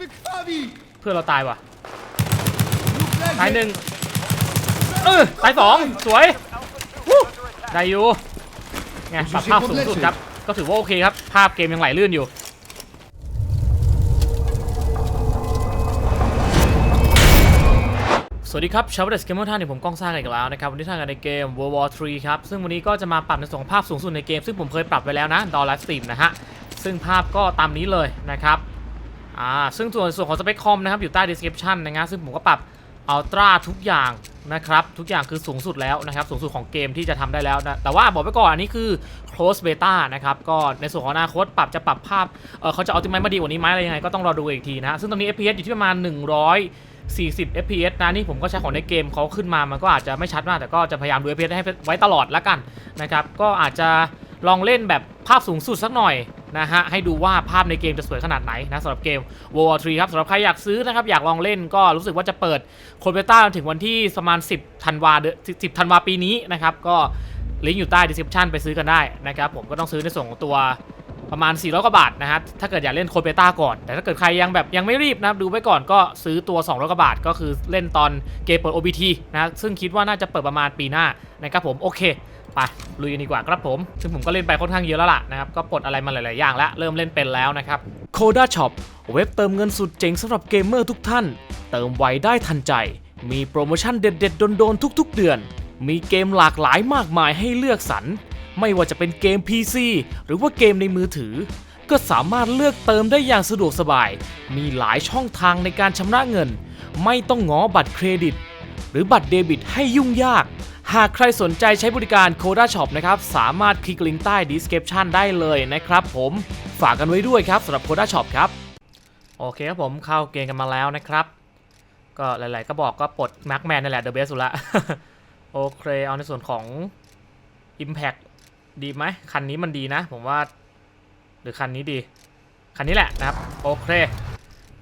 wykrwawi! เพื่อนเราตายว่ะ Lub ตาย leży! หนึ่งเออตายสองสวยวู้ได้อยู่ไงปรับภาพสูงสุดครับ ก็ถือว่าโอเคครับ ภาพเกมยังไหลลื่นอยู่สวัสดีครับชาวเดสเกมเมอร์ท่านเนี่ยผมก้องซ่ากันอีกแล้วนะครับ วันนี้ท่านกันในเกม World War 3 ครับ ซึ่งวันนี้ก็จะมาปรับในส่วนของภาพสูงสุดในเกม ซึ่งผมเคยปรับไว้แล้วนะดอลไลฟ์สตรีมนะฮะ ซึ่งภาพก็ตามนี้เลยนะครับ อ่าซึ่งส่วนส่วนของสเปคคอมนะครับอยู่ใต้ description นะครับซึ่งผมก็ปรับอัลตร้าทุกอย่างนะครับทุกอย่างคือสูงสุดแล้วนะครับสูงสุดของเกมที่จะทำได้แล้วนะแต่ว่าบอกไว้ก่อนอันนี้คือ close beta นะครับก็ในส่วนของอนาคตปรับจะปรับภาพเออเขาจะ optimize มาดีกว่านี้ไหมอะไรยังไงก็ต้องรอดูอีกทีนะฮะซึ่งตอนนี้ FPS อยู่ที่ประมาณ 140 FPS นะนี่ผมก็ใช้ของในเกมเขาขึ้นมามันก็อาจจะไม่ชัดมากแต่ก็จะพยายามดู FPS ให้ไว้ตลอดละกันนะครับก็อาจจะลองเล่นแบบภาพสูงสุดสักหน่อย นะฮะให้ดูว่าภาพในเกมจะสวยขนาดไหนนะสำหรับเกม World War 3ครับสำหรับใครอยากซื้อนะครับอยากลองเล่นก็รู้สึกว่าจะเปิดโคเบต้าถึงวันที่ประมาณ 10ธันวาเดือน10ธันวาปีนี้นะครับก็ลิงก์อยู่ใต้ description ไปซื้อกันได้นะครับผมก็ต้องซื้อในส่วนของตัวประมาณ 400 กว่าบาทนะฮะ ถ้าเกิดอยากเล่นโคเบต้าก่อน แต่ถ้าเกิดใครยังแบบยังไม่รีบนะครับ ดูไว้ก่อนก็ซื้อตัว 200 กว่าบาท ก็คือเล่นตอนเกมเปิด OBT นะ ซึ่งคิดว่าน่าจะเปิดประมาณปีหน้านะครับผม โอเค ไปลุยกันดีกว่าครับผม ซึ่งผมก็เล่นไปค่อนข้างเยอะแล้วล่ะนะครับ ก็ปลดอะไรมาหลาย ๆ อย่างแล้ว เริ่มเล่นเป็นแล้วนะครับ Coda Shop เว็บเติมเงินสุดเจ๋งสำหรับเกมเมอร์ทุกท่าน เติมไวได้ทันใจ มีโปรโมชั่นเด็ด ๆ โดน ๆ ทุก ๆ เดือน มีเกมหลากหลายมากมายให้เลือกสรร ไม่ว่าจะเป็นเกม PC หรือว่าเกมในมือถือ ก็สามารถเลือกเติมได้อย่างสะดวกสบาย มีหลายช่องทางในการชำระเงิน ไม่ต้องง้อบัตรเครดิต หรือบัตรเดบิตให้ยุ่งยาก หากใครสนใจใช้บริการ Coda Shop นะครับ สามารถคลิกลิงก์ใต้ description ได้เลยนะครับผมฝากกันไว้ด้วยครับสำหรับ Coda Shop ครับ โอเคครับผมเข้าเกมกันมาแล้วนะครับ ก็หลาย ๆ ก็บอกก็ปลด Mac Man นั่นแหละ The Best สุดละโอเคเอาในส่วนของ Impact ดีไหมคันนี้มันดีนะ ผมว่า หรือคันนี้ดี คันนี้แหละนะครับ โอเค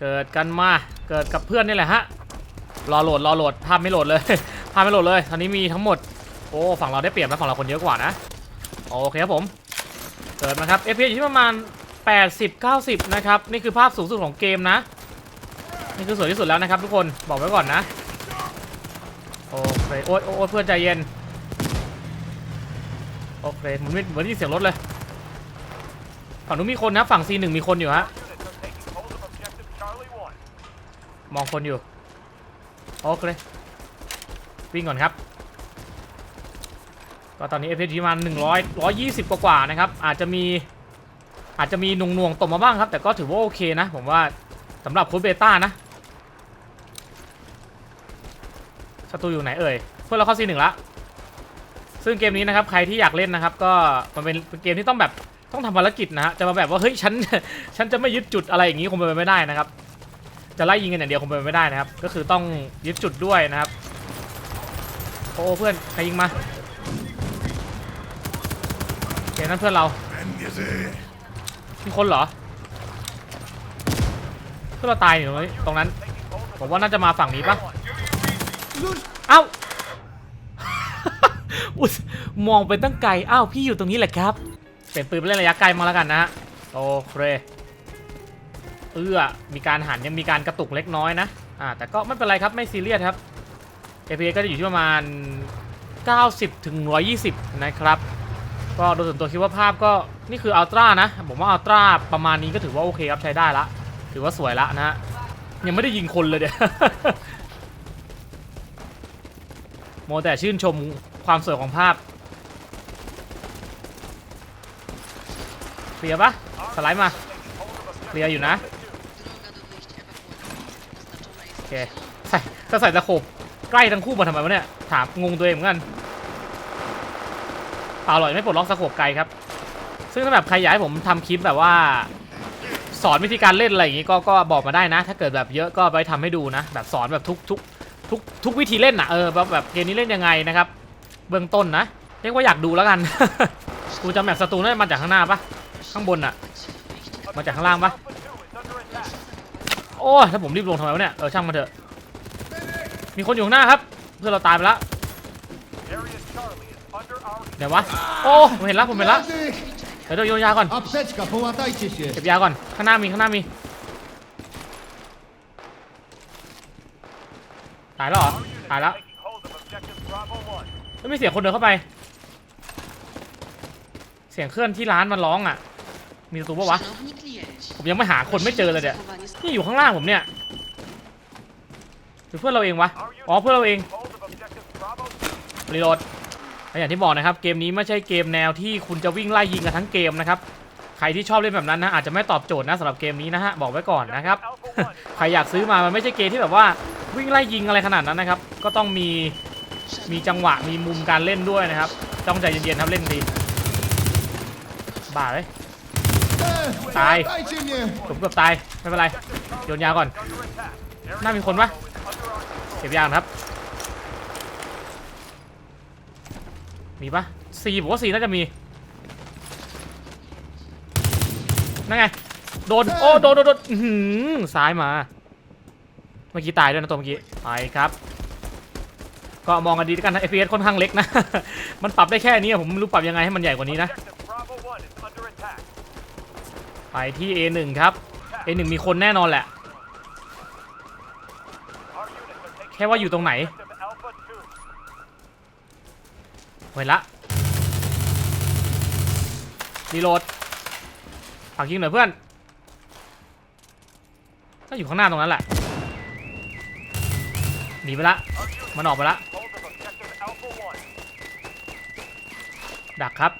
เกิดกันมาเกิดกับเพื่อนนี่แหละฮะ รอโหลดรอโหลดภาพไม่โหลดเลย ภาพไม่โหลดเลยตอนนี้มีทั้งหมดโอ้ฝั่งเราได้เปรียบนะฝั่งเราคนเยอะกว่านะโอเคครับผมเกิดมาครับ FPS อยู่ที่ประมาณ 80 90 นะครับ นี่คือภาพสูงสุดของเกมนะ นี่คือสวยที่สุดแล้วนะครับทุกคนบอกไว้ก่อนนะโอเคโอ๊ยโอ๊ยเพื่อนใจเย็นโอเคเหมือนเหมือนได้ยินเสียงรถเลยฝั่งนู้นมีคนนะฝั่ง C1 มีคนอยู่ฮะมองคนอยู่ โอเควิ่งก่อนครับ ก็ตอนนี้ FPS ประมา100 120 กว่ากว่าๆนะครับ อาจจะมีอาจจะมีหน่วงๆตกมาบ้างครับ แต่ก็ถือว่าโอเคนะ ผมว่าสำหรับโค้ดเบต้านะศัตรูอยู่ไหนเอ่ย เพื่อนเราเข้า C1 ละ ซึ่งเกมนี้นะครับ ใครที่อยากเล่นนะครับ ก็มันเป็นเป็นเกมที่ต้องแบบต้องทำภารกิจนะฮะ จะมาแบบว่าเฮ้ยฉันฉันจะไม่ยึดจุดอะไรอย่างนี้คงเป็นไปไม่ได้นะครับ จะไล่ยิงกันอย่างเดียวคงเป็นไม่ได้นะครับ ก็คือต้องยึดจุดด้วยนะครับโอ้เพื่อนใครยิงมาโอเคนั่นเพื่อนเรามีคนเหรอเพื่อนเราตายอยู่ตรงนี้ตรงนั้นผมว่าน่าจะมาฝั่งนี้ปะเอ้า มองไปตั้งไกลอ้าวพี่อยู่ตรงนี้แหละครับ เป็นปืนเล่นระยะไกลมาแล้วกันนะฮะโอเค เอื้อมีการหันยังมีการกระตุกเล็กน้อยนะอ่าแต่ก็ไม่เป็นไรครับไม่ซีเรียสครับ APA ก็จะอยู่ที่ประมาณ 90ถึง120 นะครับ ก็โดยส่วนตัวคิดว่าภาพก็นี่คืออัลตร้านะ ผมว่าอัลตร้าประมาณนี้ก็ถือว่าโอเคครับใช้ได้ละ ถือว่าสวยละนะฮะยังไม่ได้ยิงคนเลยเดี๋ยวโมแต่ชื่นชมความสวยของภาพเคลียร์ปะสไลด์มาเคลียร์อยู่นะ เคใส่ถ้าใส่ตะโขบใกล้ทั้งคู่มาทำไมวะเนี่ย ถามงงตัวเองเหมือนกันเปล่าหรอกไม่ปลดล็อกตะโขบไกลครับ ซึ่งถ้าแบบใครอยากให้ผมทำคลิปแบบว่า สอนวิธีการเล่นอะไรอย่างงี้ก็ก็บอกมาได้นะ ถ้าเกิดแบบเยอะก็ไปทำให้ดูนะ แบบสอนแบบทุกทุกทุกทุกวิธีเล่นนะเออแบบแบบเกมนี้เล่นยังไงนะครับ เบื้องต้นนะเรียกว่าอยากดูแล้วกัน กูจะแมปศัตรูน่าจะมาจากข้างหน้าปะข้างบนอะมาจากข้างล่างปะ โอ้ยถ้าผมรีบลงทำไมวะเนี่ย เออช่างมันเถอะ มีคนอยู่ข้างหน้าครับ เพื่อเราตายไปละเดี๋ยววะ โอ้ผมเห็นละผมเห็นละเดี๋ยวโยนยาก่อนเก็บยาก่อน ข้างหน้ามีข้างหน้ามี ตายแล้วเหรอ ตายแล้วไม่เสียงคนเดินเข้าไป เสียงเคลื่อนที่ร้านมันร้องอะ มีประตูปะวะ ยังไม่หาคนไม่เจอเลยเนี่ยนี่อยู่ข้างล่างผมเนี่ยหรือเพื่อนเราเองวะอ๋อเพื่อนเราเองรีโหลดอย่างที่บอกนะครับเกมนี้ไม่ใช่เกมแนวที่คุณจะวิ่งไล่ยิงกันทั้งเกมนะครับใครที่ชอบเล่นแบบนั้นนะอาจจะไม่ตอบโจทย์นะสำหรับเกมนี้นะฮะบอกไว้ก่อนนะครับใครอยากซื้อมามันไม่ใช่เกมที่แบบว่าวิ่งไล่ยิงอะไรขนาดนั้นนะครับ ก็ต้องมีมีจังหวะมีมุมการเล่นด้วยนะครับ ต้องใจเย็นๆครับเล่นดีบ้าเลย Eh, Dai. Dajcie mnie! ผมเกือบตาย ไม่เป็นไร โยนยาก่อน น่ามีคนปะเก็บยางครับ มีปะซีผมว่าซีน่าจะมี นั่นไง โดน โอ้ โดนโดนโดนอื้อหือซ้ายมา เมื่อกี้ตายด้วยนะตัวเมื่อกี้ ไปครับ ก็มองกันดีด้วยกันนะ FPS ค่อนข้างเล็กนะ มันปรับได้แค่นี้อะผมไม่รู้ปรับยังไงให้มันใหญ่กว่านี้นะ ไปที่ A1 ครับ A1 มีคนแน่นอนแหละ แค่ว่าอยู่ตรงไหนเห็นละรีโหลดฝากยิงหน่อยเพื่อนก็อยู่ข้างหน้าตรงนั้นแหละหนีไปละ มันออกไปละ ดักครับ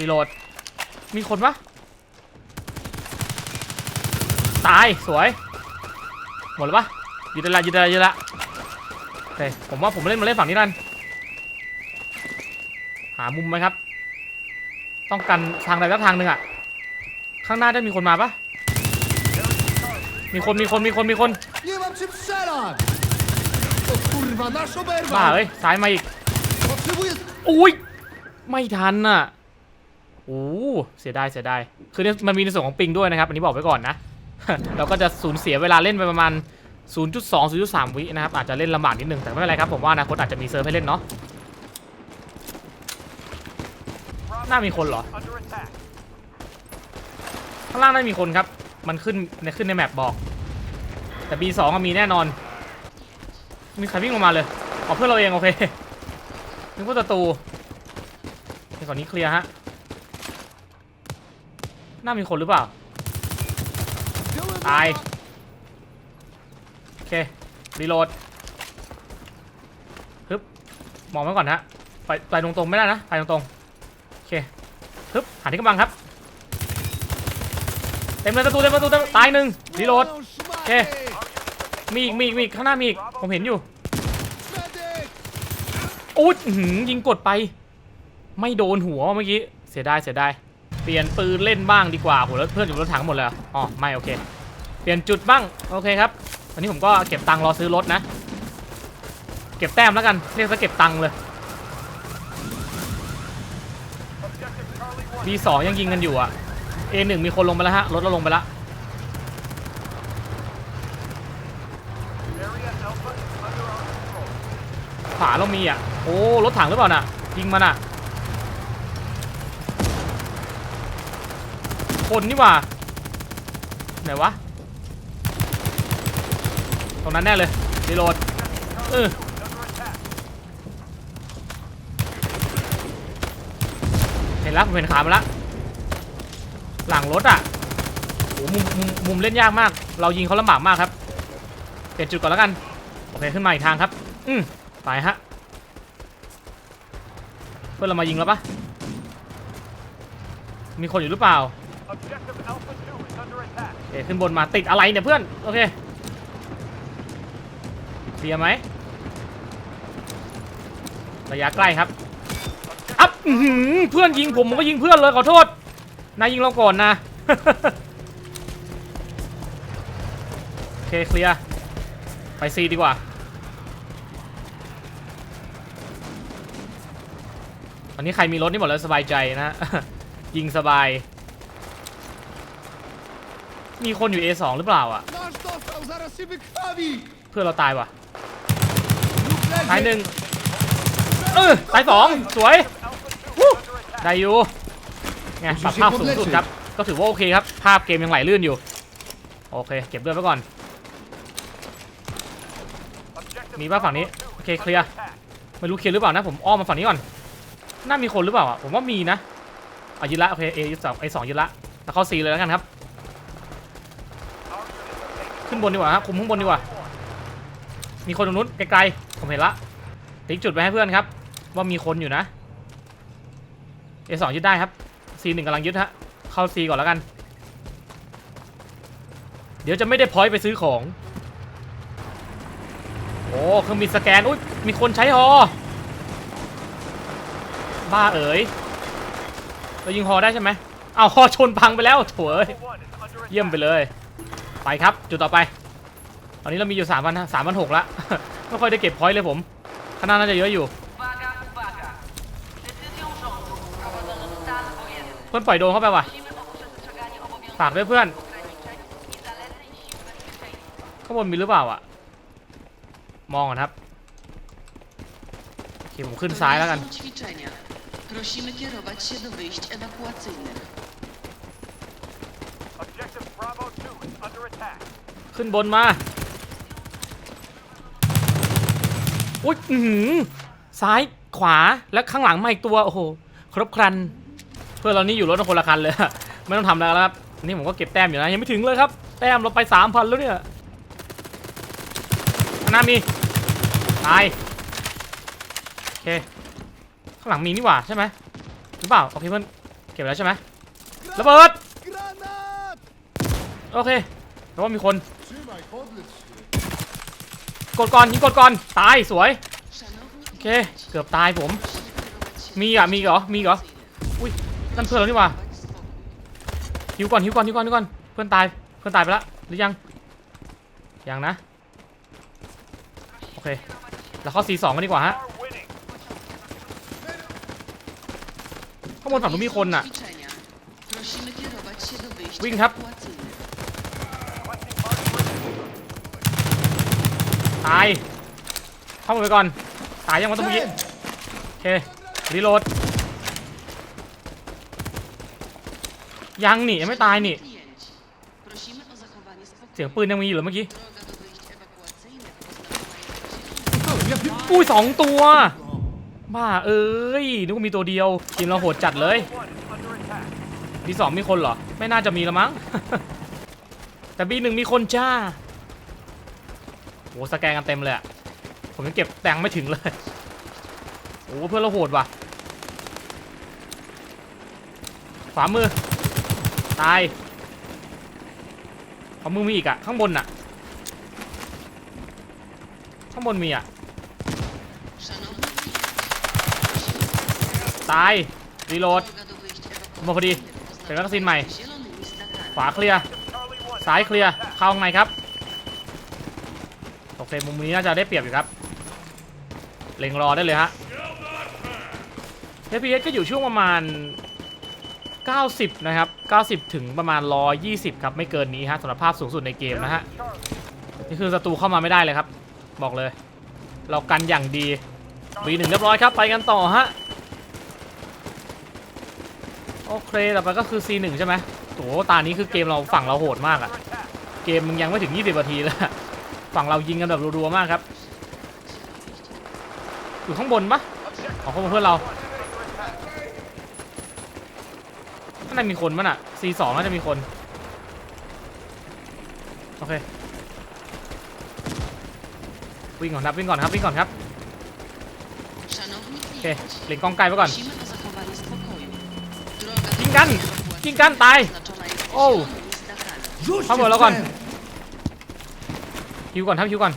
รีโหลด มีคนปะตายสวย หมดแล้วปะยืดละยืดละยืดละโอเคผมว่าผมเล่นมาเล่นฝั่งนี้นั่นหามุมไหมครับ ต้องกันทางใดสักทางหนึ่งอะข้างหน้าได้มีคนมาปะมีคนมีคนมีคนมีคนบ้าเอ้ยซ้ายมาอีกอุ้ยไม่ทันน่ะ โอ้เสียดายเสียดายคือเนี่ยมันมีในส่วนของปิงด้วยนะครับ อันนี้บอกไว้ก่อนนะ เราก็จะสูญเสียเวลาเล่นไปประมาณ 0.2 0.3 วินะครับ อาจจะเล่นลำบากนิดนึงแต่ไม่เป็นไรครับ ผมว่าอนาคตอาจจะมีเซิร์ฟให้เล่นเนาะน่ามีคนเหรอ ข้างล่างน่ามีคนครับ มันขึ้นในขึ้นในแมปบอก แต่ B2 อะมีแน่นอน มีใครวิ่งลงมาเลยอ๋อเพื่อเราเองโอเคนึกว่าศัตรูในก่อนนี้เคลียร์ฮะ น่ามีคนหรือเปล่า Wziąłem Aj. wroga! โอเค รีโหลดฮึบมองไว้ก่อนฮะไปไปตรงๆไม่ได้นะไปตรงๆ โอเคฮึบหาที่กำบังครับ เต็มเลยประตูเต็มประตูเต็มตายหนึ่งรีโหลด Moją szmatę! Okej. มีอีกมีอีกมีอีกข้างหน้ามีอีก ผมเห็นอยู่อุ๊ยอื้อหือยิงกดไป ไม่โดนหัวเมื่อกี้ เสียดายเสียดาย เปลี่ยนปืนเล่นบ้างดีกว่าโหแล้วเพื่อนอยู่รถถังหมดเลยออ๋อไม่โอเค เปลี่ยนจุดบ้างโอเคครับวันนี้ผมก็เก็บตังค์รอซื้อรถนะ เก็บแต้มแล้วกันเรียกซะเก็บตังค์เลย B2 ยังยิงกันอยู่อะ A1 มีคนลงไปแล้วฮะรถเราลงไปแล้วขวาเรามีอะโอ้รถถังหรือเปล่าน่ะยิงมันอะ คนนี่หว่าไหนวะ ตรงนั้นแน่เลยรีโหลดเออเห็นแล้วผมเห็นขามันละ หลังรถอะโอ้มุมมุมมุมเล่นยากมาก เรายิงเขาลำบากมากครับเปลี่ยนจุดก่อนแล้วกัน โอเคขึ้นมาอีกทางครับ อืมไปฮะ เพื่อนเรามายิงแล้วปะมีคนอยู่หรือเปล่า โอเคขึ้นบนมาติดอะไรเนี่ยเพื่อน โอเคเคลียร์ไหมระยะใกล้ครับ อัพอื้อหือเพื่อนยิงผมผมก็ยิงเพื่อนเลยขอโทษ นายยิงเราก่อนนะ โอเคเคลียร์ ไปซีดีกว่า วันนี้ใครมีรถนี่หมดแล้วสบายใจนะยิงสบาย มีคนอยู่ A2 หรือเปล่าอะ Nasz dostał, zaraz się wykrwawi! เพื่อนเราตายว่ะ Lub leży! ตายหนึ่งเออตายสองสวยวู้ได้อยู่ไงปรับภาพสูงสุดครับ ก็ถือว่าโอเคครับ ภาพเกมยังไหลลื่นอยู่ โอเค เก็บเลือดไว้ก่อน มีป่ะฝั่งนี้ โอเค เคลียร์ ไม่รู้เคลียร์หรือเปล่านะ ผมอ้อมมาฝั่งนี้ก่อน น่ามีคนหรือเปล่าอะ ผมว่ามีนะเอายึดละ โอเค A ยึดสองไอสองยึดละแล้วเข้า C เลยแล้วกันครับ ขึ้นบนดีกว่าครับคุมข้างบนดีกว่า มีคนตรงนู้นไกลๆผมเห็นละติ๊กจุดไว้ให้เพื่อนครับ ว่ามีคนอยู่นะ A2 ยึดได้ครับ C1 กำลังยึดฮะเข้า C ก่อนแล้วกัน เดี๋ยวจะไม่ได้พอยไปซื้อของ โอ้เครื่องบินสแกนอุ้ยมีคนใช้ฮอบ้าเอ๋ยเรายิงฮอได้ใช่ไหมเอาฮอชนพังไปแล้วโถเอ้ยเยี่ยมไปเลย ไปครับ จุดต่อไป ตอนนี้เรามีอยู่3 0 0 3 6 0 0ละ ไม่ค่อยได้เก็บพอยต์เลยผมข้างหน้าน่าจะเยอะอยู่ เพื่อนปล่อยโดรนเข้าไปว่ะฝากด้วยเพื่อนข้างบนมีหรือเปล่าอะ มองก่อนครับโอเคผมขึ้นซ้ายแล้วกัน ขึ้นบนมาอุ้ยหือซ้ายขวาแล้วข้างหลังมาอีกตัวโอ้โหครบครัน เพื่อนเรานี่อยู่รถกันคนละคันเลยไม่ต้องทำแล้วครับนี่ผมก็เก็บแต้มอยู่นะยังไม่ถึงเลยครับ แต้มเราไปสามพันแล้วเนี่ยหน้ามีตายโอเคข้างหลังมีนี่หว่าใช่ไหมหรือเปล่าโอเคเพื่อนเก็บแล้วใช่ไหมระเบิดโอเค แปลว่ามีคน กดก่อนยิงกดก่อน ตายสวย โอเค เกือบตายผม มีอะ มีเหรอ มีเหรอ อุ้ยนั่นเพื่อนเรานี่ว่าหิวก่อนหิวก่อนหิวก่อนหิวก่อน เพื่อนตาย เพื่อนตายไปแล้วหรือยัง ยังนะ โอเค แล้วเข้า C2 กันดีกว่าฮะ ข้างบนฝั่งนู้นมีคน To น่ะ ćwiczenia. Prosimy kierować się do ตาย เข้าไปก่อน ตายยังวะตรงนี้โอเค รีโหลด ยังนี่ยังไม่ตายนี่ Klienci. Prosimy o zachowanie spokoju. เสียงปืนยังมีอยู่เหรอเมื่อกี้ Droga do wyjść ewakuacyjnych oznaczona jest zielonymi. To, ja wiem. อุ้ยสองตัว บ้าเอ้ยนึกว่ามีตัวเดียว ทีมเราโหดจัดเลย1 is under attack. บีสองมีคนเหรอ ไม่น่าจะมีละมั้ง แต่บีหนึ่งมีคนจ้า โอ้สแกนกันเต็มเลยอะผมยังเก็บแตงไม่ถึงเลยโอ้เพื่อนเราโหดว่ะ ขวามือ ตายขวามือมีอีกอะข้างบนอะข้างบนมีอะตายรีโหลดมาพอดีเป็นแมกกาซีนใหม่ ขวาเคลียร์ซ้ายเคลียร์เข้าข้างในครับ โอเคมุมนี้น่าจะได้เปรียบอยู่ครับ เล็งรอได้เลยฮะ FPS ก็อยู่ช่วงประมาณ 90 นะครับ 90 ถึงประมาณ 120 ครับ ไม่เกินนี้ฮะสำหรับภาพสูงสุดในเกมนะฮะ นี่คือศัตรูเข้ามาไม่ได้เลยครับ บอกเลย เรากันอย่างดี V1 เรียบร้อยครับ ไปกันต่อฮะ โอเค ต่อไปก็คือ C1 ใช่ไหมโอ้ตานี้คือเกมเราฝั่งเราโหดมากอะเกมมึงยังไม่ถึง 20นาทีเลย ฝั่งเรายิงกันแบบรัวๆมากครับ อยู่ข้างบนปะของข้างบนเพื่อนเราข้างในมีคนปะน่ะ C2 น่าจะมีคน โอเค วิ่งก่อนครับวิ่งก่อนครับวิ่งก่อนครับ โอเค klienci, เล็งกองไกลไว้ก่อนยิงกันยิงกันตาย oznaczona jest O. zielonymi znakami. Rzućcie Chodźmy, w Logan. cel. ฮิวก่อน ครับฮิวก่อน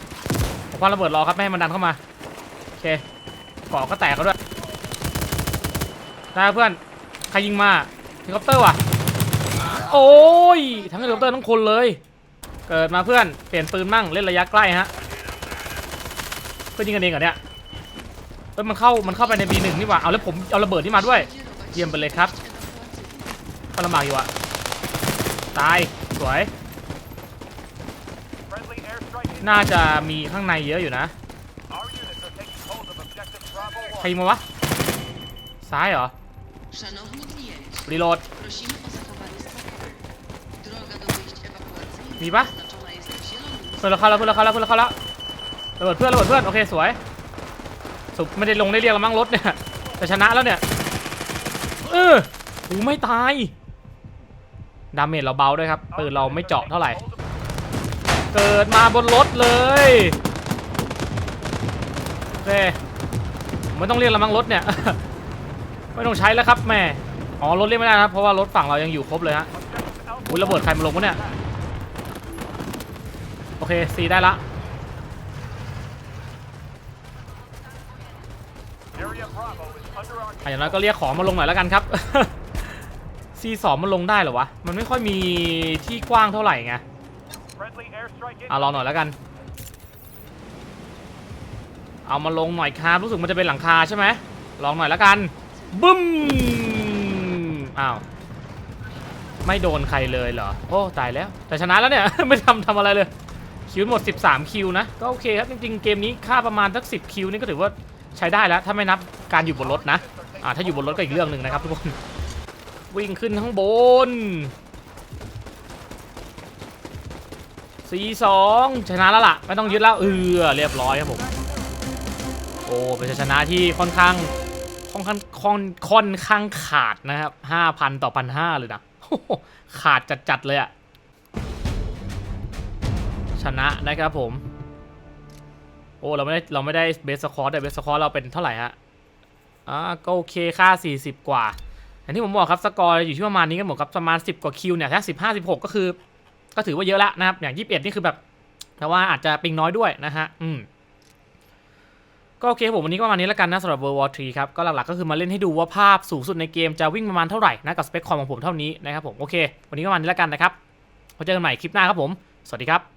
ผมคว้าระเบิดรอครับไม่ให้มันดันเข้ามาโอเคเกาะก็แตกแล้วด้วยได้เพื่อนใครยิงมาเฮลิคอปเตอร์ว่ะโอ้ยทั้งเฮลิคอปเตอร์ทั้งคนเลย เกิดมาเพื่อนเปลี่ยนปืนมั่งเล่นระยะใกล้ฮะเพื่อนยิงกันเองเหรอเนี่ยเอ้ยมันเข้ามันเข้าไปใน B1 นี่หว่าเอาแล้วผมเอาระเบิดนี่มาด้วย เยี่ยมไปเลยครับก็ลำบากอยู่อะตายสวย น่าจะมีข้างในเยอะอยู่นะ ใครยิงมาวะ ซ้ายเหรอ รีโหลด prosimy o zachowanie spokoju. Droga do wyjść ewakuacyjnych Mi ba? oznaczona jest zielonymi เพื่อนเราเข้าแล้วเพื่อนเราเข้าแล้วเพื่อนเราเข้าแล้วระเบิดเพื่อนระเบิดเพื่อนโอเคสวยสุดไม่ได้ลงได้เรียกแล้วมั้งรถเนี่ยแต่ชนะแล้วเนี่ยเออหูไม่ตายดาเมจเราเบาด้วยครับปืนเราไม่เจาะเท่าไหร่ เกิดมาบนรถเลยโอเคไม่ต้องเรียกล้วมั้งรถเนี่ย ไม่ต้องใช้แล้วครับแม่อ๋อรถเรียกไม่ได้ครับเพราะว่ารถฝั่งเรายังอยู่ครบเลยฮะอุ้ยระเบิดใครมาลงวะเนี่ย โอเคซีได้ละอย่างน้อยก็เรียกของมาลงหน่อยแล้วกันครับซีสองมันลงได้เหรอวะ มันไม่ค่อยมีที่กว้างเท่าไหร่ไง friendly airstrike อะลองหน่อยแล้วกัน เอามาลงหน่อยครับรู้สึกมันจะเป็นหลังคาใช่ไหมลองหน่อยแล้วกันบึ้มอ้าวไม่โดนใครเลยเหรอโอ้ตายแล้วแต่ชนะแล้วเนี่ย ไม่ทำทำอะไรเลยคิวหมด 13 คิวนะ ก็โอเคครับ จริงๆ เกมนี้ค่าประมาณสัก 10 คิวนี่ก็ถือว่าใช้ได้แล้ว ถ้าไม่นับการอยู่บนรถนะอ่าถ้าอยู่บนรถก็อีกเรื่องหนึ่งนะครับทุกคน วิ่งขึ้นข้างบน สี่สองชนะแล้วล่ะ ไม่ต้องยึดแล้วเออเรียบร้อยครับผม โอ้เป็นชัยชนะที่ค่อนข้างค่อนข้างค่อนค่อนข้างขาดนะครับห้าพันต่อพันห้าเลยนะขาดจัดๆเลยอะชนะนะครับผม โอ้เราไม่ได้เราไม่ได้เบสสคอร์แต่เบสสคอร์เราเป็นเท่าไหร่ฮะอ่าก็โอเคค่า 40 กว่าอย่างที่ผมบอกครับสกอร์อยู่ที่ประมาณนี้กันหมดครับประมาณ 10 กว่าคิวเนี่ยถ้า15 16 ก็คือ ก็ถือว่าเยอะแล้วนะครับ อย่าง 21 นี่คือแบบแต่ว่าอาจจะปิงน้อยด้วยนะฮะ อืม ก็โอเคผมวันนี้ก็ประมาณนี้แล้วกันนะสำหรับ World War 3ครับ ก็หลักๆก็คือมาเล่นให้ดูว่าภาพสูงสุดในเกมจะวิ่งประมาณเท่าไหร่นะกับสเปคคอมของผมเท่านี้นะครับผม โอเค วันนี้ก็ประมาณนี้แล้วกันนะครับพบเจอกันใหม่คลิปหน้าครับผม สวัสดีครับ